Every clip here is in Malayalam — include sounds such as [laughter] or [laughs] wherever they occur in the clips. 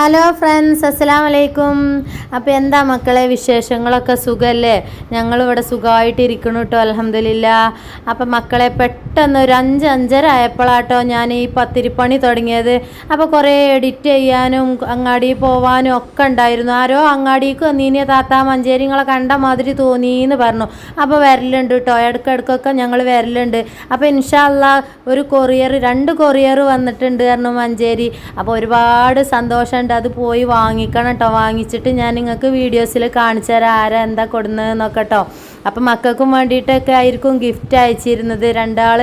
ഹലോ ഫ്രണ്ട്സ് അസ്സലാം വലൈക്കും അപ്പോൾ എന്താ മക്കളെ വിശേഷങ്ങളൊക്കെ സുഖമല്ലേ ഞങ്ങളിവിടെ സുഖമായിട്ടിരിക്കണം കേട്ടോ അലഹമില്ല അപ്പം മക്കളെ പെട്ടെന്ന് ഒരു അഞ്ച് അഞ്ചര ആയപ്പോഴാട്ടോ ഞാൻ ഈ പത്തിരിപ്പണി തുടങ്ങിയത്. അപ്പോൾ കുറേ എഡിറ്റ് ചെയ്യാനും അങ്ങാടി പോവാനും ഒക്കെ ഉണ്ടായിരുന്നു. ആരോ അങ്ങാടിക്ക് നീനിയ താത്ത മഞ്ചേരിങ്ങളെ കണ്ട മാതിരി തോന്നിയെന്ന് പറഞ്ഞു. അപ്പോൾ വരലുണ്ട് കേട്ടോ ഇടയ്ക്കിടയ്ക്കൊക്കെ ഞങ്ങൾ വരലുണ്ട്. അപ്പോൾ ഇൻഷാല്ല ഒരു കൊറിയർ രണ്ട് കൊറിയർ വന്നിട്ടുണ്ട് കാരണം മഞ്ചേരി. അപ്പോൾ ഒരുപാട് സന്തോഷമുണ്ട്. അത് പോയി വാങ്ങിക്കണം കേട്ടോ വാങ്ങിച്ചിട്ട് ഞാൻ നിങ്ങൾക്ക് വീഡിയോസിൽ കാണിച്ചു തരാം. ആരാ എന്താ കേട്ടോ അപ്പം മക്കൾക്കും വേണ്ടിയിട്ടൊക്കെ ആയിരിക്കും ഗിഫ്റ്റ് അയച്ചിരുന്നത്. രണ്ടാൾ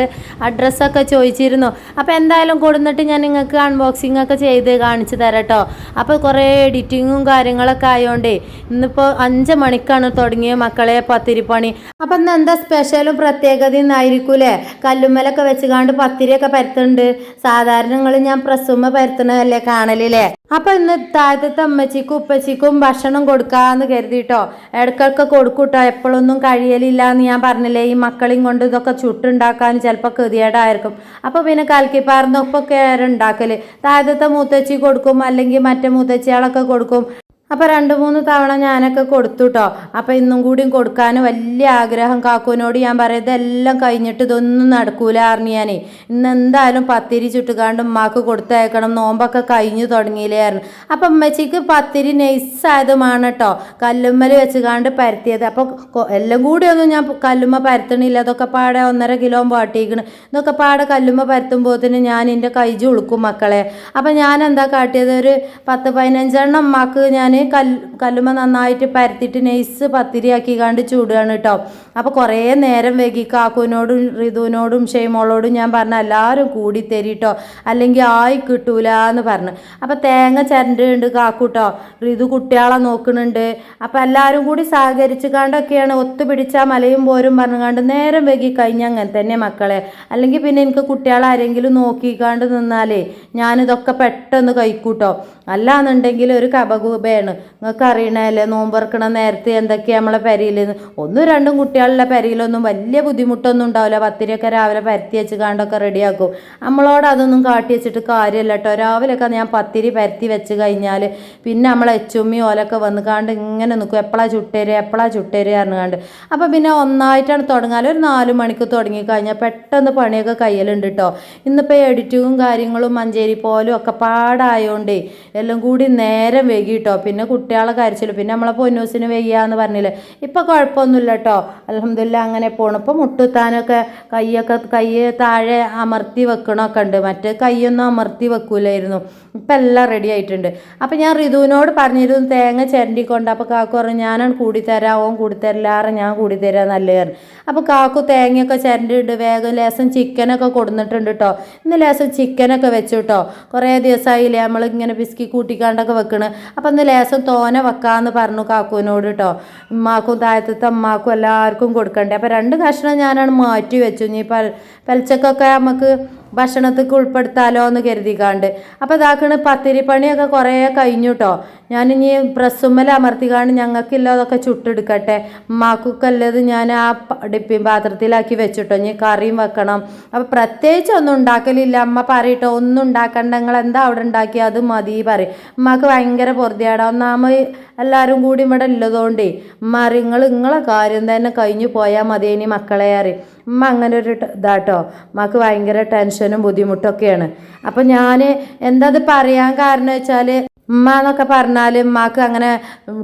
അഡ്രസ്സൊക്കെ ചോദിച്ചിരുന്നു. അപ്പോൾ എന്തായാലും കൊടുന്നിട്ട് ഞാൻ നിങ്ങൾക്ക് അൺബോക്സിംഗ് ഒക്കെ ചെയ്ത് കാണിച്ചു തരാം കേട്ടോ അപ്പോൾ കുറേ എഡിറ്റിങ്ങും കാര്യങ്ങളൊക്കെ ആയതുകൊണ്ടേ ഇന്നിപ്പോൾ അഞ്ച് മണിക്കാണ് തുടങ്ങിയ മക്കളെ പത്തിരിപ്പണി. അപ്പം ഇന്ന് എന്താ സ്പെഷ്യലും പ്രത്യേകതയും എന്നായിരിക്കൂലേ കല്ലുമ്മലൊക്കെ വെച്ചുകാണ്ട് പത്തിരിയൊക്കെ പരത്തുന്നുണ്ട്. സാധാരണ നിങ്ങൾ ഞാൻ പ്രസുമ്മ പരത്തണതല്ലേ കാണലില്ലേ? അപ്പൊ ഇന്ന് താഴത്തെ അമ്മച്ചിക്കും ഉപ്പച്ചിക്കും ഭക്ഷണം കൊടുക്കാന്ന് കരുതിട്ടോ. ഇടയ്ക്കൊക്കെ കൊടുക്കൂട്ടോ. എപ്പോഴൊന്നും കഴിയലില്ല എന്ന് ഞാൻ പറഞ്ഞില്ലേ? ഈ മക്കളെയും കൊണ്ട് ഇതൊക്കെ ചുട്ടുണ്ടാക്കാൻ ചിലപ്പോൾ കൃതിയേടായിരിക്കും. അപ്പോൾ പിന്നെ കലക്കിപ്പാർന്നൊപ്പം കയറുണ്ടാക്കൽ താഴത്തെ മൂത്തച്ചി കൊടുക്കും അല്ലെങ്കിൽ മറ്റേ മൂത്തച്ചികളൊക്കെ കൊടുക്കും. അപ്പോൾ രണ്ട് മൂന്ന് തവണ ഞാനൊക്കെ കൊടുത്തു കേട്ടോ അപ്പോൾ ഇന്നും കൂടിയും കൊടുക്കാൻ വലിയ ആഗ്രഹം കാക്കുവിനോട് ഞാൻ പറയും ഇതെല്ലാം കഴിഞ്ഞിട്ട് ഇതൊന്നും നടക്കൂല അറിഞ്ഞാനെ ഞാനേ ഇന്ന് എന്തായാലും പത്തിരി ചുട്ടുകാണ്ട് ഉമ്മാക്ക് കൊടുത്തയക്കണം. നോമ്പൊക്കെ കഴിഞ്ഞു തുടങ്ങിയില്ലായിരുന്നു അപ്പം ഉമ്മച്ചിക്ക് പത്തിരി നൈസായതുമാണ് കേട്ടോ കല്ലുമ്മൽ വെച്ചുകാണ്ട് പരത്തിയത്. അപ്പോൾ എല്ലാം കൂടി ഒന്നും ഞാൻ കല്ലുമ്മ പരത്തണില്ല. അതൊക്കെ പാടെ ഒന്നര കിലോ പാട്ടിക്കണ് ഇതൊക്കെ പാടെ കല്ലുമ്മ പരത്തുമ്പോഴത്തേന് ഞാൻ എന്റെ കൈജ് ഉളുക്കും മക്കളെ. അപ്പം ഞാൻ എന്താ കാട്ടിയത്? ഒരു പത്ത് പതിനഞ്ചെണ്ണം ഉമ്മാക്ക് ഞാൻ കല്ല് കല്ലുമ നന്നായിട്ട് പരത്തിയിട്ട് നൈസ് പത്തിരിയാക്കി കണ്ട് ചൂടുകയാണ് കേട്ടോ അപ്പോൾ കുറേ നേരം വൈകി കാക്കുവിനോടും ഋതുവിനോടും ഷെയ്മോളോടും ഞാൻ പറഞ്ഞ എല്ലാവരും കൂടി തരിട്ടോ അല്ലെങ്കിൽ ആയി കിട്ടൂല എന്ന് പറഞ്ഞു. അപ്പോൾ തേങ്ങ ചിരണ്ടുണ്ട് കാക്കൂട്ടോ ഋതു കുട്ടികളെ നോക്കുന്നുണ്ട് അപ്പോൾ എല്ലാവരും കൂടി സഹകരിച്ച് കണ്ടൊക്കെയാണ് ഒത്തുപിടിച്ചാൽ മലയും പോരും പറഞ്ഞു പറഞ്ഞുകൊണ്ട് നേരം വൈകി കഴിഞ്ഞ അങ്ങനെ തന്നെ മക്കളെ. അല്ലെങ്കിൽ പിന്നെ എനിക്ക് കുട്ടികളെ ആരെങ്കിലും നോക്കിക്കാണ്ട് നിന്നാലേ ഞാനിതൊക്കെ പെട്ടെന്ന് കഴിക്കൂട്ടോ. അല്ലാന്നുണ്ടെങ്കിൽ ഒരു കപകൂപയാണ്. നിങ്ങൾക്ക് അറിയണല്ലേ നോമ്പറക്കണ നേരത്തെ എന്തൊക്കെയാണ് നമ്മളെ പെരയിൽ ഒന്നും രണ്ടും കുട്ടികളുടെ പെരയിലൊന്നും വലിയ ബുദ്ധിമുട്ടൊന്നും ഉണ്ടാവില്ല. പത്തിരിയൊക്കെ രാവിലെ പരത്തി വെച്ച് കാണ്ടൊക്കെ റെഡിയാക്കും. നമ്മളോട് അതൊന്നും കാട്ടി വെച്ചിട്ട് കാര്യമല്ല കേട്ടോ രാവിലെയൊക്കെ ഞാൻ പത്തിരി പരത്തി വെച്ച് കഴിഞ്ഞാൽ പിന്നെ നമ്മളെ എച്ചുമ്മി ഓലൊക്കെ വന്ന് കാണ്ട് ഇങ്ങനെ നിൽക്കും. എപ്പോഴാ ചുട്ടേര് എപ്പോഴാ ചുട്ടേര് പറഞ്ഞുകാണ്ട്. അപ്പോൾ പിന്നെ ഒന്നായിട്ടാണ് തുടങ്ങാൻ. ഒരു നാല് മണിക്ക് തുടങ്ങി കഴിഞ്ഞാൽ പെട്ടെന്ന് പണിയൊക്കെ കയ്യിലുണ്ട് കേട്ടോ ഇന്നിപ്പോൾ എഡിറ്റിങ്ങും കാര്യങ്ങളും മഞ്ചേരി പോലും ഒക്കെ പാടായോണ്ടേ എല്ലാം കൂടി നേരം വൈകിട്ടോ. പിന്നെ കുട്ടികളെ കരച്ചില്ല പിന്നെ നമ്മളെ പൊന്നൂസിന് വയ്യാന്ന് പറഞ്ഞില്ലേ. ഇപ്പം കുഴപ്പമൊന്നുമില്ല കേട്ടോ അലഹമില്ല അങ്ങനെ പോകണം ഇപ്പം മുട്ടുത്താനൊക്കെ കൈയൊക്കെ കൈ താഴെ അമർത്തി വെക്കണമൊക്കെ ഉണ്ട്. മറ്റേ കൈയൊന്നും അമർത്തി വെക്കൂലായിരുന്നു. ഇപ്പം എല്ലാം റെഡി ആയിട്ടുണ്ട്. അപ്പം ഞാൻ ഋതുവിനോട് പറഞ്ഞിരുന്നു തേങ്ങ ചിരണ്ടിക്കൊണ്ട് അപ്പോൾ കാക്കു പറഞ്ഞു ഞാനാണ് കൂടിത്തരാം ഓൻ കൂടിത്തരില്ലാറെ ഞാൻ കൂടിത്തരാം നല്ലതാണ് അപ്പോൾ കാക്കു തേങ്ങയൊക്കെ ചിരണ്ടിയിട്ട് വേഗം ലേസം ചിക്കനൊക്കെ കൊടുന്നിട്ടുണ്ട് കേട്ടോ ഇന്ന് ലേസം ചിക്കനൊക്കെ വെച്ചു കേട്ടോ. കുറേ ദിവസമായില്ലേ നമ്മളിങ്ങനെ പിസ്കി കൂട്ടിക്കാണ്ടൊക്കെ വെക്കണ്. അപ്പം ഇന്ന് ലേശം തോനെ വെക്കാമെന്ന് പറഞ്ഞു കാക്കുവിനോട് കേട്ടോ. ഉമ്മാക്കും താഴത്തെ അമ്മാക്കും എല്ലാവർക്കും കൊടുക്കണ്ടേ. അപ്പം രണ്ട് കഷ്ണം ഞാനാണ് മാറ്റി വെച്ചു. ഇനി പൽ പലിച്ചക്കൊക്കെ നമുക്ക് ഭക്ഷണത്തേക്ക് ഉൾപ്പെടുത്താലോ എന്ന് കരുതിക്കാണ്ട്. അപ്പോൾ ഇതാക്കണ് പത്തിരി പണിയൊക്കെ കുറേ കഴിഞ്ഞു കേട്ടോ. ഞാനിനി പ്രസ്സുമ്മൽ അമർത്തിക്കാണ്ട് ഞങ്ങൾക്കില്ലാതൊക്കെ ചുട്ടെടുക്കട്ടെ. ഉമ്മാക്കുക്കല്ലത് ഞാൻ ആ ഡിപ്പിയും പാത്രത്തിലാക്കി വെച്ചിട്ടോ. ഇനി കറിയും വെക്കണം. അപ്പോൾ പ്രത്യേകിച്ച് ഒന്നും ഉണ്ടാക്കലില്ല. അമ്മ പറയട്ടോ ഒന്നും ഉണ്ടാക്കണ്ട. നിങ്ങൾ എന്താ അവിടെ ഉണ്ടാക്കി അത് മതി പറയും. ഉമ്മാക്ക് ഭയങ്കര പൊറുതിയാടാ. ഒന്നാമത് എല്ലാവരും കൂടി ഇവിടെ ഉള്ളതുകൊണ്ടേ ഉമ്മ അറിയും നിങ്ങൾ നിങ്ങളെ കാര്യം തന്നെ കഴിഞ്ഞു പോയാൽ മതി ഇനി മക്കളെ അറിയും ഉമ്മ അങ്ങനെ ഒരു ഇതാട്ടോ. ഉമ്മക്ക് ഭയങ്കര ടെൻഷനും ബുദ്ധിമുട്ടൊക്കെയാണ്. അപ്പം ഞാൻ എന്താ അത് പറയാൻ കാരണം വെച്ചാൽ ഉമ്മ എന്നൊക്കെ പറഞ്ഞാൽ ഉമ്മാക്ക് അങ്ങനെ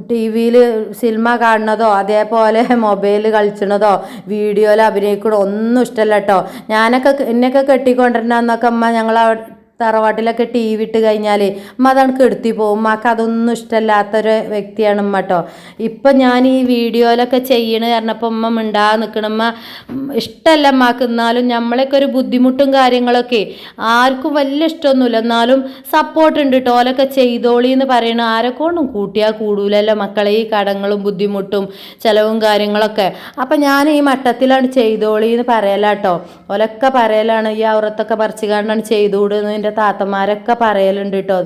ടി വിയിൽ സിനിമ കാണുന്നതോ അതേപോലെ [laughs] മൊബൈൽ കളിച്ചണതോ വീഡിയോയിൽ അഭിനയിക്കണോ ഒന്നും ഇഷ്ടമല്ല കേട്ടോ ഞാനൊക്കെ എന്നെയൊക്കെ കെട്ടിക്കൊണ്ടിരുന്നന്നൊക്കെ അമ്മ ഞങ്ങൾ തറവാട്ടിലൊക്കെ ടി വി ഇട്ട് കഴിഞ്ഞാൽ ഉമ്മ അതാണ് കെടുത്തി പോകും മാക്ക് അതൊന്നും ഇഷ്ടമല്ലാത്തൊരു വ്യക്തിയാണ് ഉമ്മ കേട്ടോ ഇപ്പം ഞാൻ ഈ വീഡിയോയിലൊക്കെ ചെയ്യണ കാരണപ്പോൾ ഉമ്മ മിണ്ടാ നിൽക്കണ ഉമ്മ ഇഷ്ടമല്ല ഉമ്മാക്ക്. എന്നാലും നമ്മളൊക്കെ ഒരു ബുദ്ധിമുട്ടും കാര്യങ്ങളൊക്കെ ആർക്കും വലിയ ഇഷ്ടമൊന്നുമില്ല. എന്നാലും സപ്പോർട്ട് ഉണ്ട് കേട്ടോ ഓലൊക്കെ ചെയ്തോളി എന്ന് പറയണ. ആരെക്കൊണ്ടും കൂട്ടിയാൽ കൂടൂലല്ലോ മക്കളെ. ഈ കടങ്ങളും ബുദ്ധിമുട്ടും ചിലവും കാര്യങ്ങളൊക്കെ. അപ്പം ഞാൻ ഈ മട്ടത്തിലാണ് ചെയ്തോളി എന്ന് പറയലാട്ടോ ഓലൊക്കെ പറയലാണ് ഈ ഔറത്തൊക്കെ പറിച്ചു കാണ്ടാണ് ചെയ്തുകൂടുന്നത് എന്റെ താത്തമാരൊക്കെ പറയലുണ്ട് കേട്ടോ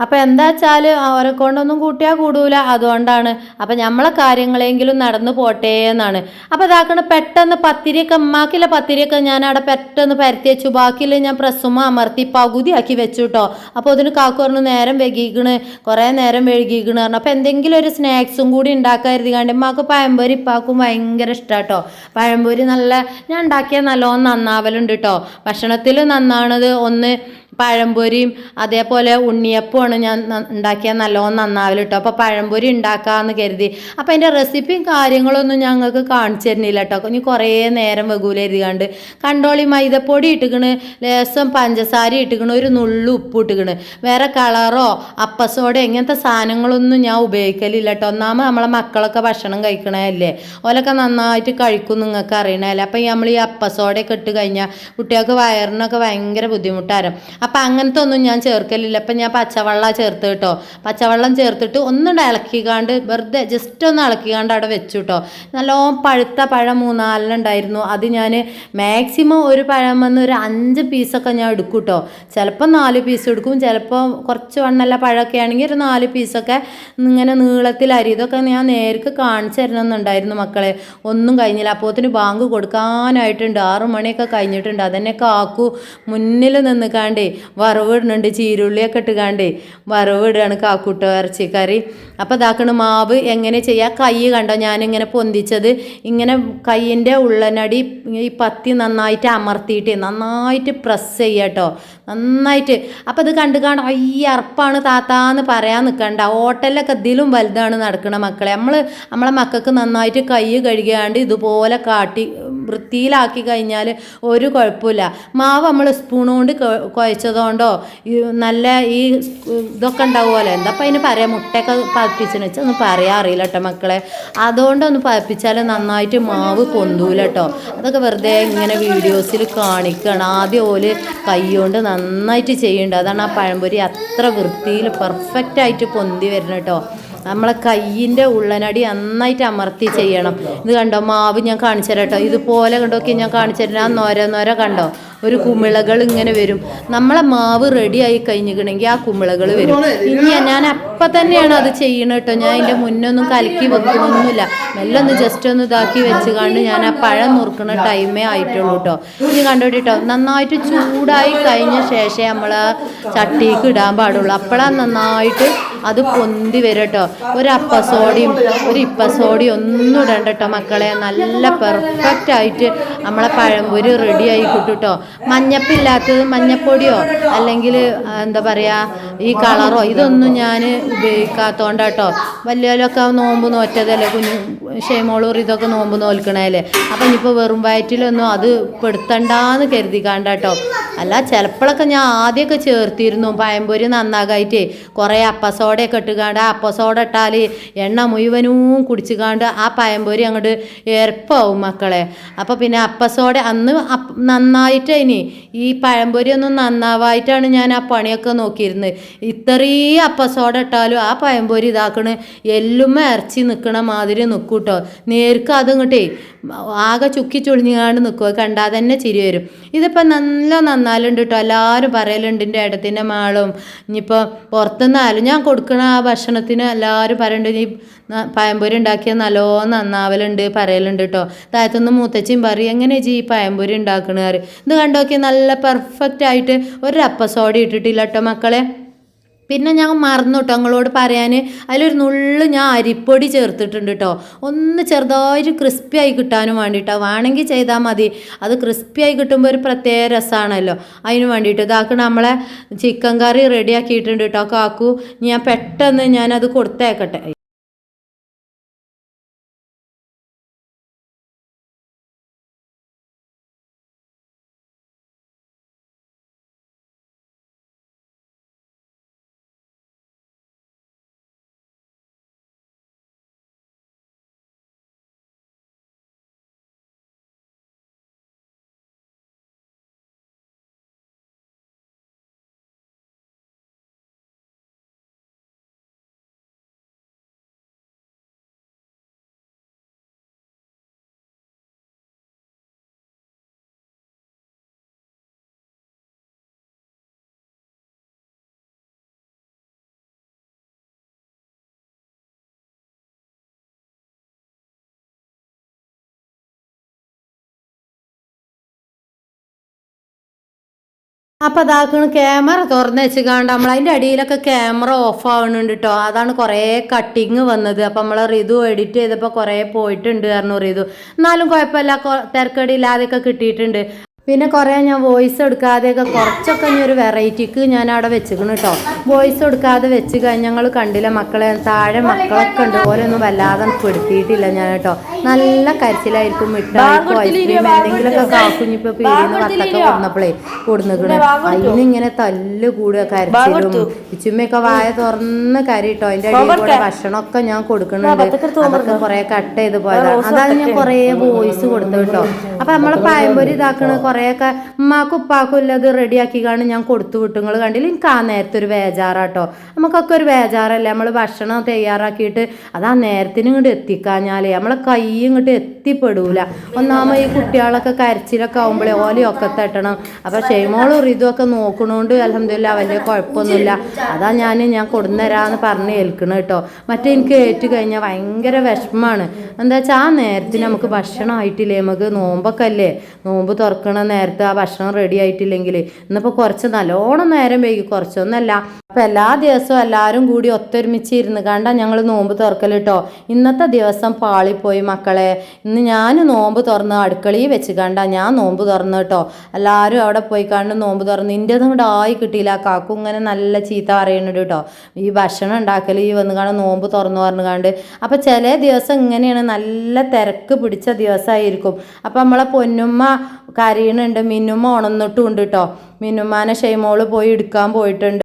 അപ്പം എന്താ വെച്ചാൽ അവരെ കൊണ്ടൊന്നും കൂട്ടിയാൽ കൂടൂല. അതുകൊണ്ടാണ്. അപ്പം നമ്മളെ കാര്യങ്ങളെങ്കിലും നടന്നു പോട്ടെ എന്നാണ്. അപ്പം ഇതാക്കണ പെട്ടെന്ന് പത്തിരിയൊക്കെ ഉമ്മാക്കില്ല പത്തിരിയൊക്കെ ഞാൻ അവിടെ പെട്ടെന്ന് പരത്തി വെച്ചു. ബാക്കിയില്ല ഞാൻ പ്രസ്സുമ അമർത്തി പകുതിയാക്കി വെച്ചു കേട്ടോ അപ്പോൾ അതിന് കാക്കു പറഞ്ഞു നേരം വൈകിക്കണ്. കുറേ നേരം വൈകിക്കണ്. പറഞ്ഞു. അപ്പോൾ എന്തെങ്കിലും ഒരു സ്നാക്സും കൂടി ഉണ്ടാക്കാതിരുതി കണ്ട് ഉമ്മാക്ക് പഴംപൊരി ഇപ്പാക്കും ഭയങ്കര ഇഷ്ടമാണ് കേട്ടോ പഴംപൊരി നല്ല ഞാൻ ഉണ്ടാക്കിയ നല്ലോണം നന്നാവലുണ്ട് കേട്ടോ ഭക്ഷണത്തിൽ നന്നാണത് ഒന്ന് പഴംപൊരിയും അതേപോലെ ഉണ്ണിയപ്പമാണ് ഞാൻ ഉണ്ടാക്കിയാൽ നല്ലോണം നന്നാവില്ല കേട്ടോ അപ്പോൾ പഴംപൊരി ഉണ്ടാക്കാമെന്ന് കരുതി. അപ്പോൾ അതിന്റെ റെസിപ്പിയും കാര്യങ്ങളൊന്നും ഞങ്ങൾക്ക് കാണിച്ചു തരുന്നില്ല കേട്ടോ ഇനി കുറേ നേരം വെകൂല എഴുതികാണ്ട് കണ്ടോളി മൈദപ്പൊടി ഇട്ടുക്കണ് ലേസം പഞ്ചസാര ഇട്ടുക്കണ് ഒരു നുള്ളു ഉപ്പ് ഇട്ടുക്കണ്. വേറെ കളറോ അപ്പസോടോ ഇങ്ങനത്തെ സാധനങ്ങളൊന്നും ഞാൻ ഉപയോഗിക്കലില്ല കേട്ടോ ഒന്നാമത് നമ്മളെ മക്കളൊക്കെ ഭക്ഷണം കഴിക്കണതല്ലേ. ഓലൊക്കെ നന്നായിട്ട് കഴിക്കും നിങ്ങൾക്ക് അറിയണതല്ലേ. അപ്പം നമ്മൾ ഈ അപ്പസോഡയൊക്കെ ഇട്ട് കഴിഞ്ഞാൽ കുട്ടികൾക്ക് വയറിനൊക്കെ ഭയങ്കര ബുദ്ധിമുട്ടാരും അപ്പം അങ്ങനത്തെ ഒന്നും ഞാൻ ചേർക്കലില്ല. അപ്പം ഞാൻ പച്ചവെള്ളം ചേർത്ത് കേട്ടോ. പച്ചവെള്ളം ചേർത്തിട്ട് ഒന്നും ഇളക്കിക്കാണ്ട് വെറുതെ ജസ്റ്റ് ഒന്ന് ഇളക്കിക്കാണ്ട് അവിടെ വെച്ചു കേട്ടോ. നല്ലോണം പഴുത്ത പഴം മൂന്നാലിനുണ്ടായിരുന്നു അത് ഞാൻ മാക്സിമം ഒരു പഴം വന്ന് ഒരു അഞ്ച് പീസൊക്കെ ഞാൻ എടുക്കും കേട്ടോ. ചിലപ്പോൾ നാല് പീസ് എടുക്കും. ചിലപ്പോൾ കുറച്ച് വണ്ണല്ല പഴമൊക്കെ ആണെങ്കിൽ ഒരു നാല് പീസൊക്കെ ഇങ്ങനെ നീളത്തിൽ അരി ഇതൊക്കെ ഞാൻ നേരിട്ട് കാണിച്ചു തരണമെന്നുണ്ടായിരുന്നു മക്കളെ. ഒന്നും കഴിഞ്ഞില്ല. അപ്പോത്തിന് ബാങ്ക് കൊടുക്കാനായിട്ടുണ്ട്. ആറു മണിയൊക്കെ കഴിഞ്ഞിട്ടുണ്ട്. അതന്നെ കാക്കു മുന്നിൽ നിന്നിക്കാണ്ടേ വറവിടുന്നുണ്ട് ചീരുള്ളിയൊക്കെ ഇട്ടുകാണ്ടേ വറവിടുകയാണ് കാക്കൂട്ടോ ഇറച്ചിക്കറി. അപ്പോൾ ഇതാക്കണ മാവ് എങ്ങനെ ചെയ്യുക കൈ കണ്ടോ ഞാനിങ്ങനെ പൊന്തിച്ചത്. ഇങ്ങനെ കൈയിന്റെ ഉള്ളനടി ഈ പത്തി നന്നായിട്ട് അമർത്തിയിട്ട് നന്നായിട്ട് പ്രസ് ചെയ്യുക കേട്ടോ നന്നായിട്ട്. അപ്പോൾ ഇത് കണ്ടു കാണാം ഈ അറപ്പാണ് താത്താന്ന് പറയാൻ നിൽക്കണ്ട ഹോട്ടലിലൊക്കെ ഇതിലും വലുതാണ് നടക്കണ മക്കളെ. നമ്മൾ നമ്മളെ മക്കൾക്ക് നന്നായിട്ട് കൈ കഴുകിയാണ്ട് ഇതുപോലെ കാട്ടി വൃത്തിയിലാക്കി കഴിഞ്ഞാൽ ഒരു കുഴപ്പമില്ല. മാവ് നമ്മൾ സ്പൂൺ കൊണ്ട് കുഴച്ചതുകൊണ്ടോ നല്ല ഈ ഇതൊക്കെ ഉണ്ടാവുമല്ലോ. എന്താ അപ്പം അതിന് പറയാം? മുട്ടയൊക്കെ പതിപ്പിച്ചെന്ന് വെച്ചാൽ ഒന്നും പറയാൻ അറിയില്ല കേട്ടോ മക്കളെ. അതുകൊണ്ടൊന്ന് പതിപ്പിച്ചാൽ നന്നായിട്ട് മാവ് പൊന്തൂല കേട്ടോ അതൊക്കെ വെറുതെ ഇങ്ങനെ വീഡിയോസിൽ കാണിക്കണം. ആദ്യം ഓൽ കൈ കൊണ്ട് നന്നായിട്ട് ചെയ്യുന്നുണ്ട് അതാണ് ആ പഴംപൊരി അത്ര വൃത്തിയിൽ പെർഫെക്റ്റായിട്ട് പൊന്തി വരുന്നത് കേട്ടോ നമ്മളെ കയ്യിന്റെ ഉള്ളനടി നന്നായിട്ട് അമർത്തി ചെയ്യണം. ഇത് കണ്ടോ? മാവ് ഞാൻ കാണിച്ചു തരാം കേട്ടോ. ഇതുപോലെ കണ്ടോക്കി ഞാൻ കാണിച്ചു തരാം നൊര നൊര കണ്ടോ? ഒരു കുമിളകൾ ഇങ്ങനെ വരും. നമ്മളെ മാവ് റെഡി ആയി കഴിഞ്ഞിക്കണമെങ്കിൽ ആ കുമിളകൾ വരും. ഇനി ഞാൻ അപ്പം തന്നെയാണ് അത് ചെയ്യണം കേട്ടോ ഞാൻ അതിന്റെ മുന്നൊന്നും കലക്കി വെക്കണമൊന്നുമില്ല മെല്ലെ ഒന്ന് ജസ്റ്റ് ഒന്ന് ഇതാക്കി വെച്ച് കണ്ട് ഞാൻ ആ പഴം നുറുക്കണ ടൈമേ ആയിട്ടുള്ളൂ കേട്ടോ ഇനി കണ്ടുപിടിട്ടോ നന്നായിട്ട് ചൂടായി കഴിഞ്ഞ ശേഷം നമ്മൾ ചട്ടിക്ക് ഇടാൻ പാടുള്ളൂ. അപ്പോഴാണ് നന്നായിട്ട് അത് പൊന്തി വരും കേട്ടോ ഒരു അപ്പസോടിയും ഒരു ഇപ്പസോടിയും ഒന്നും ഇടണ്ട കേട്ടോ മക്കളെ. നല്ല പെർഫെക്റ്റ് ആയിട്ട് നമ്മളെ പഴംപൊരി റെഡി ആയി കിട്ടും കേട്ടോ മഞ്ഞപ്പില്ലാത്തത് മഞ്ഞപ്പൊടിയോ അല്ലെങ്കിൽ എന്താ പറയുക ഈ കളറോ ഇതൊന്നും ഞാൻ ഉപയോഗിക്കാത്തതുകൊണ്ടാട്ടോ വലിയവരൊക്കെ നോമ്പ് നോറ്റതല്ലേ കുഞ്ഞു ഷെയ്മോളൂർ ഇതൊക്കെ നോമ്പ് നോൽക്കണേലേ അപ്പം ഇനിയിപ്പോൾ വെറും വയറ്റിലൊന്നും അത് പെടുത്തണ്ടാന്ന് കരുതി കാണ്ടാട്ടോ അല്ല ചിലപ്പോഴൊക്കെ ഞാൻ ആദ്യമൊക്കെ ചേർത്തിരുന്നു. പഴംപൊരി നന്നാകായിട്ട് കുറേ അപ്പസോടയൊക്കെ ഇട്ടുകാണ്ട് ആ അപ്പസോട ഇട്ടാൽ എണ്ണ മുഴുവനും കുടിച്ചുകാണ്ട് ആ പഴംപൊരി അങ്ങോട്ട് എരപ്പാവും മക്കളെ. അപ്പോൾ പിന്നെ അപ്പസോട അന്ന് നന്നായിട്ട് ഇനി ഈ പഴംപൊരി ഒന്നും നന്നാവായിട്ടാണ് ഞാൻ ആ പണിയൊക്കെ നോക്കിയിരുന്നത്. ഇത്രയും അപ്പസോട ഇട്ടാലും ആ പഴംപൊരി ഇതാക്കണ്. എല്ലുമ്മ ഇറച്ചി നിൽക്കണ മാതിരി നിൽക്കും കേട്ടോ നേർക്ക് അതിങ്ങോട്ടേ ആകെ ചുക്കി ചുളിഞ്ഞാണ്ട് നിൽക്കുക കണ്ടാൽ തന്നെ ചിരി വരും. ഇതിപ്പോൾ നല്ല നന്നാലുണ്ട് കേട്ടോ എല്ലാവരും പറയലുണ്ട് എന്റെ ഇടത്തിന്റെ മാളും. ഇനിയിപ്പോൾ പുറത്തുനിന്നാലും ഞാൻ കൊടുക്കണ ആ ഭക്ഷണത്തിന് എല്ലാവരും പറയുന്നുണ്ട് ഈ പയമ്പൊരി പഴംപൊരി ഉണ്ടാക്കിയാൽ നല്ലോണം നന്നാവലുണ്ട് പറയലുണ്ട് കേട്ടോ താഴത്തുനിന്ന് മൂത്തച്ചിയും പറയും എങ്ങനെ ചീ ഈ ഉണ്ടാക്കണ? ഇത് കണ്ടോക്കി നല്ല പെർഫെക്റ്റ് ആയിട്ട് ഒരു അപ്പസോഡ ഇട്ടിട്ടില്ല കേട്ടോ മക്കളെ. പിന്നെ ഞാൻ മറന്നു കേട്ടോ നിങ്ങളോട് പറയാൻ അതിലൊരു നുള്ള് ഞാൻ അരിപ്പൊടി ചേർത്തിട്ടുണ്ട് കേട്ടോ ഒന്ന് ചെറുതായിട്ട് ക്രിസ്പി ആയി കിട്ടാനും വേണ്ടിയിട്ടോ വേണമെങ്കിൽ ചെയ്താൽ മതി. അത് ക്രിസ്പി ആയി കിട്ടുമ്പോൾ ഒരു പ്രത്യേക രസമാണല്ലോ അതിന് വേണ്ടിയിട്ട് ഇതാക്ക് നമ്മളെ ചിക്കൻ കറി റെഡിയാക്കിയിട്ടുണ്ട് കേട്ടോ കാക്കു ഞാൻ പെട്ടെന്ന് ഞാനത് കൊടുത്തേക്കട്ടെ. അപ്പൊ അതാക്കണ് ക്യാമറ തുറന്ന് വെച്ചുകാണ്ട് നമ്മൾ അതിന്റെ അടിയിലൊക്കെ ക്യാമറ ഓഫ് ആവുന്നുണ്ട് കേട്ടോ അതാണ് കുറേ കട്ടിങ് വന്നത്. അപ്പൊ നമ്മൾ റിതു എഡിറ്റ് ചെയ്തപ്പോൾ കുറേ പോയിട്ടുണ്ട് പറഞ്ഞു റിതു. എന്നാലും കുഴപ്പമില്ല തിരക്കടി തിരക്കടിയില്ലാതെയൊക്കെ കിട്ടിയിട്ടുണ്ട്. പിന്നെ കുറേ ഞാൻ വോയിസ് എടുക്കാതെയൊക്കെ കുറച്ചൊക്കെ ഇനി ഒരു വെറൈറ്റിക്ക് ഞാൻ അവിടെ വെച്ചിക്കണ് കേട്ടോ വോയിസ് എടുക്കാതെ വെച്ച് കഴിഞ്ഞ് ഞങ്ങൾ കണ്ടില്ല മക്കളെ താഴെ മക്കളൊക്കെ ഉണ്ട്. ഓരോന്നും വല്ലാതെ പെടുത്തിയിട്ടില്ല ഞാൻ കേട്ടോ നല്ല കരച്ചിലായിരിക്കും മിഠായിക്കോ ഐസ്ക്രീം എന്തെങ്കിലുമൊക്കെ കാക്കുഞ്ഞിപ്പോ പീടിന്ന് വത്തൊക്കെ കൊടുന്നപ്പോഴേ കൊടുന്നിക്കണ്. അതിനിങ്ങനെ തല്ല് കൂടുക കരച്ചിലും ഇച്ചുമ്മയൊക്കെ വായ തുറന്ന് കരയിട്ടോ അതിന്റെ അടിയിൽ കൂടെ ഭക്ഷണമൊക്കെ ഞാൻ കൊടുക്കുന്നുണ്ട് അതൊക്കെ കുറെ കട്ട് ചെയ്ത് പോയതാണ് അതാണ് ഞാൻ കുറേ വോയിസ് കൊടുത്തു കേട്ടോ അപ്പൊ നമ്മളെ പഴംപൊരി ഇതാക്കണ കുറേയൊക്കെ ഉമ്മാക്കും ഉപ്പാക്കും ഉള്ളത് റെഡിയാക്കി കാണും ഞാൻ കൊടുത്തു വിട്ടു. നിങ്ങൾ കണ്ടില്ല? എനിക്ക് ആ നേരത്തെ ഒരു ബേജാറാട്ടോ. നമുക്കൊക്കെ ഒരു ബേജാറല്ലേ? നമ്മൾ ഭക്ഷണം തയ്യാറാക്കിയിട്ട് അത് ആ നേരത്തിന് ഇങ്ങോട്ട് എത്തിക്കാഞ്ഞാലേ നമ്മളെ കൈ ഇങ്ങോട്ട് എത്തിപ്പെടൂല. ഒന്നാമത് ഈ കുട്ടികളൊക്കെ കരച്ചിലൊക്കെ ആകുമ്പോഴേ ഓലയൊക്കെ തട്ടണം അപ്പം ഷെയ്മോളും ഇതുമൊക്കെ നോക്കണോണ്ട് അലഹമില്ല വലിയ കുഴപ്പമൊന്നുമില്ല. അതാ ഞാൻ ഞാൻ കൊടുന്നരാന്ന് പറഞ്ഞ് ഏൽക്കണം കേട്ടോ മറ്റേ എനിക്ക് ഏറ്റു കഴിഞ്ഞാൽ ഭയങ്കര വിഷമമാണ്. എന്താ വെച്ചാൽ ആ നേരത്തിന് നമുക്ക് ഭക്ഷണം ആയിട്ടില്ലേ? നമുക്ക് നോമ്പൊക്കെ അല്ലേ? നോമ്പ് തുറക്കണ നേരത്തെ ആ ഭക്ഷണം റെഡി ആയിട്ടില്ലെങ്കിൽ ഇന്നിപ്പോൾ കുറച്ച് നല്ലോണം നേരം വൈകി. കുറച്ചൊന്നല്ല അപ്പം എല്ലാ ദിവസവും എല്ലാവരും കൂടി ഒത്തൊരുമിച്ച് ഇരുന്ന് കണ്ട ഞങ്ങൾ നോമ്പ് തുറക്കൽ കേട്ടോ ഇന്നത്തെ ദിവസം പാളിപ്പോയി മക്കളെ. ഇന്ന് ഞാൻ നോമ്പ് തുറന്ന് അടുക്കളയിൽ വെച്ച് കണ്ട ഞാൻ നോമ്പ് തുറന്ന് കേട്ടോ എല്ലാവരും അവിടെ പോയി കണ്ട് നോമ്പ് തുറന്ന് ഇന്റെതും ഇവിടെ ആയി കിട്ടിയില്ല. കാക്കു ഇങ്ങനെ നല്ല ചീത്ത പറയുന്നുണ്ട് കേട്ടോ ഈ ഭക്ഷണം ഉണ്ടാക്കൽ ഈ വന്ന് കാണാൻ നോമ്പ് തുറന്നു പറഞ്ഞു കണ്ട്. അപ്പം ചില ദിവസം ഇങ്ങനെയാണ് നല്ല തിരക്ക് പിടിച്ച ദിവസമായിരിക്കും അപ്പം നമ്മളെ പൊന്നുമ്മ കരയണുണ്ട്. മിന്നുമ്മ ഉണന്നിട്ടും ഉണ്ട് കേട്ടോ മിന്നുമ്മാനെ ഷെയ്മോൾ പോയി എടുക്കാൻ പോയിട്ടുണ്ട്.